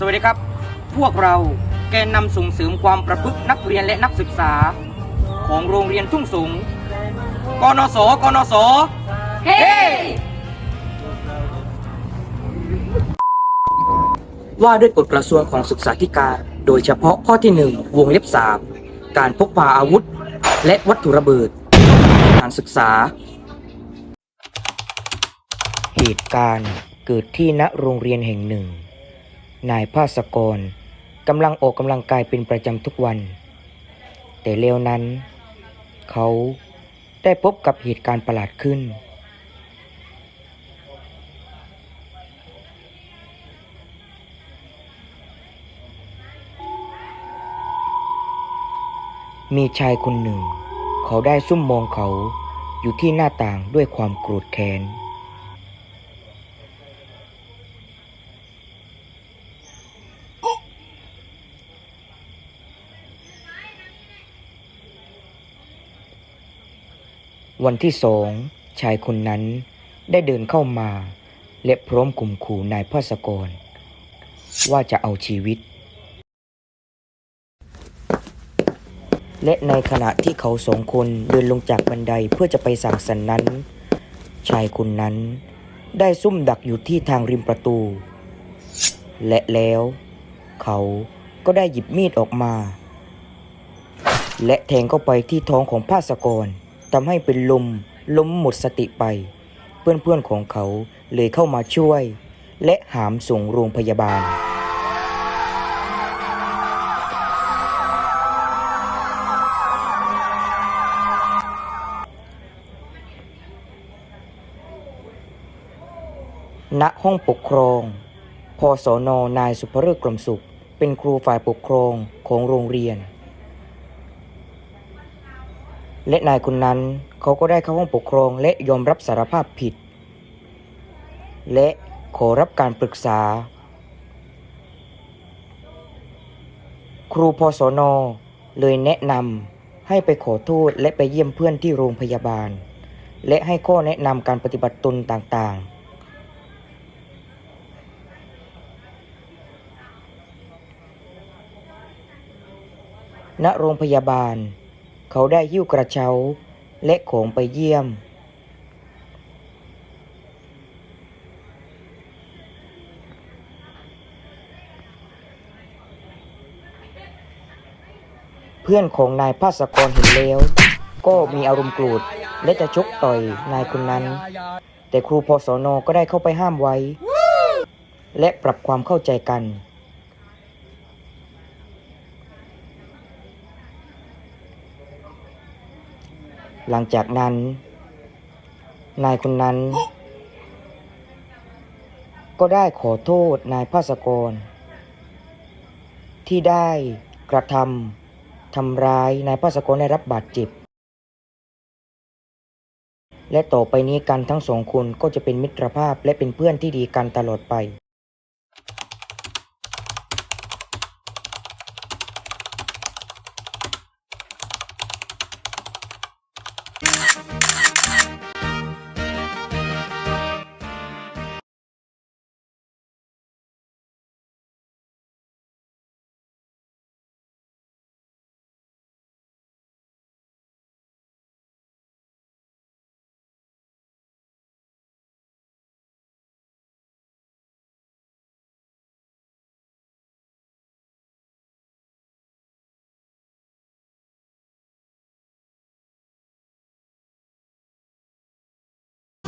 สวัสดีครับ พวกเราแกนนำส่งเสริมความประพฤตินักเรียนและนักศึกษา ของโรงเรียนทุ่งสงกนสกนสเฮ้ ว่าด้วยกฎกระทรวงของศึกษาธิการ โดยเฉพาะข้อที่หนึ่งวงเล็บสามการพกพาอาวุธ และวัตถุระเบิดการศึกษา เหตุการณ์เกิดที่ณโรงเรียนแห่งหนึ่ง นายภาสกรกำลังออกกำลังกายเป็นประจำทุกวัน แต่เร็วนั้น เขาได้พบกับเหตุการณ์ประหลาดขึ้น มีชายคนหนึ่ง เขาได้ซุ่มมองเขาอยู่ที่หน้าต่างด้วยความโกรธแค้น วันที่สองชายคนนั้นได้เดินเข้ามา และพร้อมข่มขู่นายพาสกร ว่าจะเอาชีวิต และในขณะที่เขาสองคนเดินลงจากบันไดเพื่อจะไปสั่งสรรค์นั้น ชายคนนั้นได้ซุ่มดักอยู่ที่ทางริมประตู และแล้ว เขาก็ได้หยิบมีดออกมา และแทงเข้าไปที่ท้องของภาสกร ทำให้เป็นลมล้มหมดสติไป เพื่อนๆของเขาเลยเข้ามาช่วย และหามส่งโรงพยาบาล ณห้องปกครองพอสอนอนายสุภเริกกลมสุข เป็นครูฝ่ายปกครองของโรงเรียน และนายคนนั้นเขาก็ได้เข้าห้องปกครองและยอมรับสารภาพผิด และขอรับการปรึกษา ครูพสนเลยแนะนำให้ไปขอโทษและไปเยี่ยมเพื่อนที่โรงพยาบาล และให้ข้อแนะนำการปฏิบัติตนต่างๆณโรงพยาบาล เขาได้หิ้วกระเช้า และของไปเยี่ยม เพื่อนของนายภาสกรเห็นแล้ว ก็มีอารมณ์โกรธและจะชกต่อยนายคนนั้น แต่ครูพสนก็ได้เข้าไปห้ามไว้ และปรับความเข้าใจกัน หลังจากนั้น นายคนนั้น ก็ได้ขอโทษนายภาสกร ที่ได้กระทำทำร้ายนายภาสกรได้รับบาดเจ็บ และต่อไปนี้กันทั้งสองคนก็จะเป็นมิตรภาพและเป็นเพื่อนที่ดีกันตลอดไป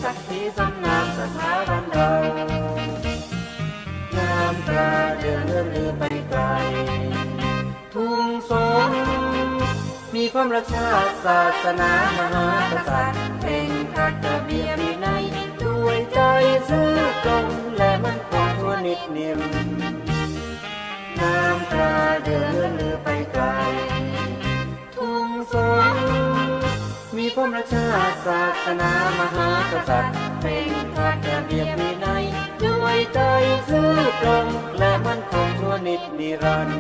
สักสีสำนงามสถาบันเรางามตาเดินเลื่อนลือไปไกล ทุ่งสงมีความรักชาติศาสนามหากษัตริย์เพ่งขัดระเบียบวินัย มีพระราชาศาสนามหากษัตริย์เป็นขัดระเบียบวินัยด้วยใจซื่อตรงและมั่นคงชั่วนิดนิรันดร์